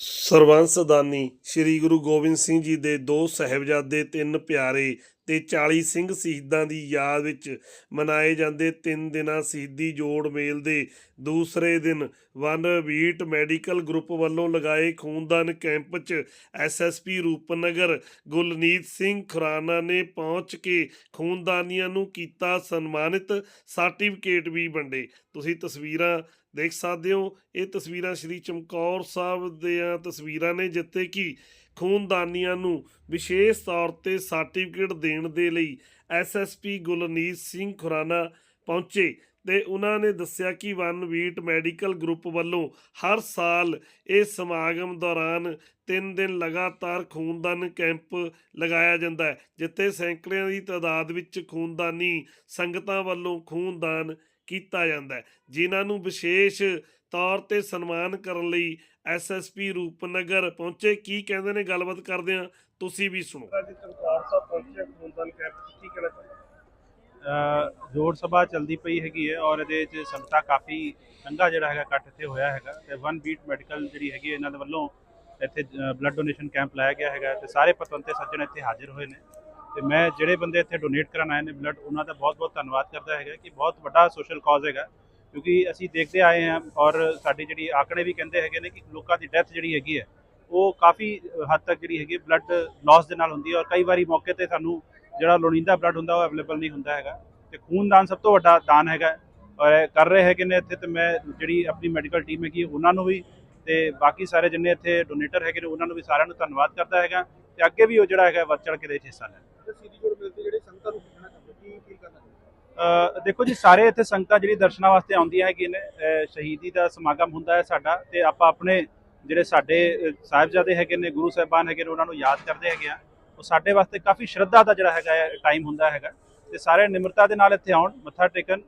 ਸਰਬੰਸ ਦਾਨੀ ਸ੍ਰੀ ਗੁਰੂ ਗੋਬਿੰਦ ਸਿੰਘ ਜੀ ਦੇ ਦੋ ਸਹਿਬਜ਼ਾਦੇ ਤਿੰਨ ਪਿਆਰੇ ਤੇ 40 ਸਿੰਘ ਸ਼ਹੀਦਾਂ ਦੀ ਯਾਦ ਵਿੱਚ ਮਨਾਏ ਜਾਂਦੇ ਤਿੰਨ ਦਿਨਾਂ ਸ਼ਹੀਦੀ ਜੋੜ ਮੇਲ ਦੇ। ਦੂਸਰੇ ਦਿਨ ਵਨ ਬੀਟ ਮੈਡੀਕਲ ਗਰੁੱਪ ਵੱਲੋਂ ਲਗਾਏ ਖੂਨਦਾਨ ਕੈਂਪ 'ਚ ਐਸਐਸਪੀ ਰੂਪਨਗਰ ਗੁਲਨੀਤ ਸਿੰਘ ਖੁਰਾਨਾ ਨੇ ਪਹੁੰਚ ਕੇ ਖੂਨਦਾਨੀਆਂ ਨੂੰ ਕੀਤਾ ਸਨਮਾਨਿਤ, ਸਰਟੀਫਿਕੇਟ ਵੀ ਵੰਡੇ। ਤੁਸੀਂ ਤਸਵੀਰਾਂ ਦੇਖ ਸਕਦੇ ਹੋ। ਇਹ ਤਸਵੀਰਾਂ ਸ਼੍ਰੀ ਚਮਕੌਰ ਸਾਹਿਬ ਦੀਆਂ ਤਸਵੀਰਾਂ ਨੇ, ਜਿੱਥੇ ਕਿ ਖੂਨਦਾਨੀਆਂ ਨੂੰ ਵਿਸ਼ੇਸ਼ ਤੌਰ ਤੇ ਸਰਟੀਫਿਕੇਟ ਦੇਣ ਦੇ ਲਈ ਐਸਐਸਪੀ ਗੁਲਨੀਤ ਸਿੰਘ ਖੁਰਾਨਾ ਪਹੁੰਚੇ ਤੇ ਉਹਨਾਂ ਨੇ ਦੱਸਿਆ ਕਿ ਵਨ ਵੀਟ ਮੈਡੀਕਲ ਗਰੁੱਪ ਵੱਲੋਂ ਹਰ ਸਾਲ ਇਹ ਸਮਾਗਮ ਦੌਰਾਨ ਤਿੰਨ ਦਿਨ ਲਗਾਤਾਰ ਖੂਨਦਾਨ ਕੈਂਪ ਲਗਾਇਆ ਜਾਂਦਾ ਹੈ, ਜਿੱਥੇ ਸੈਂਕੜਿਆਂ ਦੀ ਤਾਦਾਦ ਵਿੱਚ ਖੂਨਦਾਨੀ ਸੰਗਤਾਂ ਵੱਲੋਂ ਖੂਨਦਾਨ ਕੀਤਾ ਜਾਂਦਾ ਹੈ। ਜਿਨ੍ਹਾਂ ਨੂੰ ਵਿਸ਼ੇਸ਼ ਤੌਰ ਤੇ ਸਨਮਾਨ ਕਰਨ ਲਈ ਐਸਐਸਪੀ ਰੂਪਨਗਰ ਪਹੁੰਚੇ। ਕੀ ਕਹਿੰਦੇ ਨੇ? ਗੱਲਬਾਤ ਕਰਦੇ ਆ ਤੁਸੀਂ ਵੀ ਸੁਣੋ। ਅੱਜ ਚਮਕੌਰ ਸਾਹਿਬ ਪਹੁੰਚੇ ਖੂਨਦਾਨ ਕੈਂਪ ਕੀ ਕਹਿਣਾ ਚਾਹੁੰਦੇ ਅ, ਜੋੜ ਸਭਾ ਚੱਲਦੀ ਪਈ ਹੈਗੀ ਹੈ ਔਰ ਇਹਦੇ 'ਚ ਸੰਗਤਾਂ ਕਾਫੀ ਚੰਗਾ ਜਿਹੜਾ ਹੈਗਾ ਇਕੱਠ ਇੱਥੇ ਹੋਇਆ ਹੈਗਾ ਤੇ ਵਨ ਬੀਟ ਮੈਡੀਕਲ ਜਿਹੜੀ ਹੈਗੀ ਹੈ, ਇਹਨਾਂ ਦੇ ਵੱਲੋਂ ਇੱਥੇ ਬਲੱਡ ਡੋਨੇਸ਼ਨ ਕੈਂਪ ਲਾਇਆ ਗਿਆ ਹੈਗਾ ਤੇ ਸਾਰੇ ਪਤਵੰਤੇ ਸੱਜਣ ਇੱਥੇ ਹਾਜ਼ਰ ਹੋਏ ਨੇ। ਤੇ ਮੈਂ ਜਿਹੜੇ ਬੰਦੇ ਇੱਥੇ ਡੋਨੇਟ ਕਰਨ ਆਏ ਨੇ ਬਲੱਡ ਉਹਨਾਂ ਦਾ ਬਹੁਤ-ਬਹੁਤ ਧੰਨਵਾਦ ਕਰਦਾ ਹੈਗਾ ਕਿ ਬਹੁਤ ਵੱਡਾ ਸੋਸ਼ਲ ਕਾਜ਼ ਹੈਗਾ। ਕਿਉਂਕਿ ਅਸੀਂ ਦੇਖਦੇ ਆਏ ਹਾਂ ਔਰ ਸਾਡੇ ਜਿਹੜੀ ਆંકੜੇ ਵੀ ਕਹਿੰਦੇ ਹੈਗੇ ਨੇ ਕਿ ਲੋਕਾਂ ਦੀ ਡੈਥ ਜਿਹੜੀ ਹੈਗੀ ਹੈ, ਉਹ ਕਾਫੀ ਹੱਦ ਤੱਕ ਜਿਹੜੀ ਹੈਗੀ ਬਲੱਡ ਲਾਸ ਦੇ ਨਾਲ ਹੁੰਦੀ ਹੈ ਔਰ ਕਈ ਵਾਰੀ ਮੌਕੇ ਤੇ ਸਾਨੂੰ ਜਿਹੜਾ ਲੋੜੀਂਦਾ ਬਲੱਡ ਹੁੰਦਾ ਉਹ ਅਵੇਲੇਬਲ ਨਹੀਂ ਹੁੰਦਾ ਹੈਗਾ ਤੇ ਖੂਨਦਾਨ ਸਭ ਤੋਂ ਵੱਡਾ ਦਾਨ ਹੈਗਾ ਔਰ ਕਰ ਰਹੇ ਹੈਗੇ ਨੇ ਇੱਥੇ ਤੇ ਮੈਂ ਜਿਹੜੀ ਆਪਣੀ ਮੈਡੀਕਲ ਟੀਮ ਹੈਗੀ ਉਹਨਾਂ ਨੂੰ ਵੀ ਤੇ ਬਾਕੀ ਸਾਰੇ ਜਿੰਨੇ ਇੱਥੇ ਡੋਨੇਟਰ ਹੈਗੇ ਨੇ, ਉਹਨਾਂ ਨੂੰ ਵੀ ਸਾਰਿਆਂ ਨੂੰ ਧੰਨਵਾਦ ਕਰਦਾ ਹੈਗਾ ਤੇ ਅੱਗੇ ਵੀ ਉਹ ਜਿਹੜਾ ਹੈਗਾ ਵੱਧ ਚੜ ਕੇ ਦੇ ਹਿੱਸਾ ਲੈਣ ਤੇ ਸੀਰੀ ਜੋੜ ਮਿਲਦੀ ਜਿਹੜੇ ਸੰਗਤਾਂ ਨੂੰ ਪੁੱਛਣਾ ਚਾਹੁੰਦੇ ਕੀ ਫੀਲ ਕਰਨਾ ਚਾਹੁੰਦੇ ਅ, ਦੇਖੋ ਜੀ, ਸਾਰੇ ਇੱਥੇ ਸੰਗਤਾਂ ਜਿਹੜੀ ਦਰਸ਼ਨਾਂ ਵਾਸਤੇ ਆਉਂਦੀਆਂ ਹੈਗੀਆਂ ਨੇ ਸ਼ਹੀਦੀ ਦਾ ਸਮਾਗਮ ਹੁੰਦਾ ਹੈ ਸਾਡਾ, ਤੇ ਆਪਾਂ ਆਪਣੇ ਜਿਹੜੇ ਸਾਡੇ ਸਾਹਿਬਜ਼ਾਦੇ ਹੈਗੇ ਨੇ, ਗੁਰੂ ਸਾਹਿਬਾਨ ਹੈਗੇ ਨੇ, ਉਹਨਾਂ ਨੂੰ ਯਾਦ ਕਰਦੇ ਹੈਗੇ ਆ। ਉਹ ਸਾਡੇ ਵਾਸਤੇ ਕਾਫੀ ਸ਼ਰਧਾ ਦਾ ਜਿਹੜਾ ਹੈਗਾ ਟਾਈਮ ਹੁੰਦਾ ਹੈਗਾ। ਤੇ ਸਾਰੇ ਨਿਮਰਤਾ ਦੇ ਨਾਲ ਇੱਥੇ ਆਉਣ, ਮੱਥਾ ਟੇਕਣ।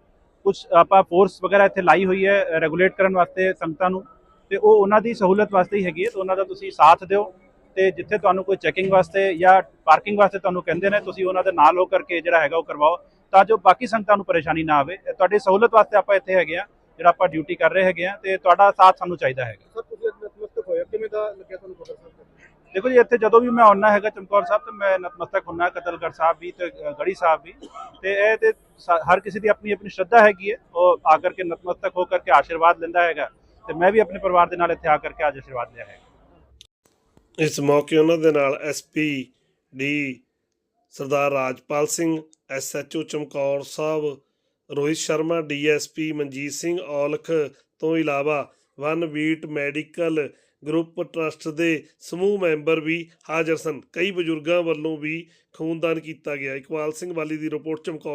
ਕੁਝ ਆਪਾਂ ਫੋਰਸ ਵਗੈਰਾ ਇੱਥੇ ਲਾਈ ਹੋਈ ਹੈ ਰੈਗੂਲੇਟ ਕਰਨ ਵਾਸਤੇ ਸੰਗਤਾਂ ਨੂੰ। ਤੇ ਉਹ ਉਹਨਾਂ ਦੀ ਸਹੂਲਤ ਵਾਸਤੇ ਹੀ ਹੈਗੀ ਹੈ, ਤੇ ਉਹਨਾਂ ਦਾ ਤੁਸੀਂ ਸਾਥ ਦਿਓ। ਤੇ ਜਿੱਥੇ ਤੁਹਾਨੂੰ ਕੋਈ ਚੈਕਿੰਗ ਵਾਸਤੇ ਜਾਂ ਪਾਰਕਿੰਗ ਵਾਸਤੇ ਤੁਹਾਨੂੰ ਕਹਿੰਦੇ ਨੇ, ਤੁਸੀਂ ਉਹਨਾਂ ਦੇ ਨਾਲ ਹੋ ਕਰਕੇ ਜਿਹੜਾ ਹੈਗਾ ਉਹ ਕਰਵਾਓ। ਤਾਂ ਜੋ ਬਾਕੀ ਸੰਗਤਾਂ ਨੂੰ ਪਰੇਸ਼ਾਨੀ ਨਾ ਆਵੇ। ਤੁਹਾਡੀ ਸਹੂਲਤ ਵਾਸਤੇ ਆਪਾਂ ਇੱਥੇ ਹੈਗੇ ਆ ਜਿਹੜਾ ਆਪਾਂ ਡਿਊਟੀ ਕਰ ਰਹੇ ਹੈਗੇ ਆ ਤੇ ਤੁਹਾਡਾ ਸਾਥ ਸਾਨੂੰ ਚਾਹੀਦਾ ਹੈਗਾ। ਸਰ ਤੁਸੀਂ ਅੱਜ ਨਤਮਸਤਕ ਹੋਏ ਹੋ, ਕਿਵੇਂ ਦਾ ਲੱਗਿਆ ਤੁਹਾਨੂੰ ਬਖਰ ਸਾਹਿਬ? ਦੇਖੋ ਜੀ ਇੱਥੇ ਜਦੋਂ ਵੀ ਮੈਂ ਆਉਣਾ ਹੈਗਾ ਚਮਕੌਰ ਸਾਹਿਬ ਤੇ ਮੈਂ ਨਤਮਸਤਕ ਹੁੰਨਾ ਕਤਲਗੜ ਸਾਹਿਬ ਵੀ ਤੇ ਗੜੀ ਸਾਹਿਬ ਵੀ। ਤੇ ਇਹ ਤੇ ਹਰ ਕਿਸੇ ਦੀ ਆਪਣੀ ਆਪਣੀ ਸ਼ਰਧਾ ਹੈਗੀ ਹੈ। ਉਹ ਆ ਕਰਕੇ ਨਤਮਸਤਕ ਹੋ ਕਰਕੇ ਆਸ਼ੀਰਵਾਦ ਲੈਂਦਾ ਹੈਗਾ। ਤੇ ਮੈਂ ਵੀ ਆਪਣੇ ਪਰਿਵਾਰ ਦੇ ਨਾਲ ਇੱਥੇ ਆ ਕਰਕੇ ਅੱਜ ਆਸ਼ੀਰਵਾਦ ਲਿਆ ਹੈ ਇਸ ਮੌਕੇ ਉਹਨਾਂ ਦੇ ਨਾਲ ਐਸਪੀ ਡੀ ਸਰਦਾਰ ਰਾਜਪਾਲ ਸਿੰਘ ਐਸਐਚਓ ਚਮਕੌਰ ਸਾਹਿਬ, ਰੋਹਿਤ ਸ਼ਰਮਾ ਡੀਐਸਪੀ ਮਨਜੀਤ ਸਿੰਘ ਔਲਖ ਤੋਂ ਇਲਾਵਾ ਵਨ ਵੀਟ ਮੈਡੀਕਲ ਗਰੁੱਪ ਟਰਸਟ ਦੇ ਸਮੂਹ ਮੈਂਬਰ ਵੀ ਹਾਜ਼ਰ ਸਨ। ਕਈ ਬਜ਼ੁਰਗਾਂ ਵੱਲੋਂ ਵੀ ਖੂਨਦਾਨ ਕੀਤਾ ਗਿਆ। ਇਕਬਾਲ ਸਿੰਘ ਵਾਲੀ ਦੀ ਰਿਪੋਰਟ ਚਮਕੌਰ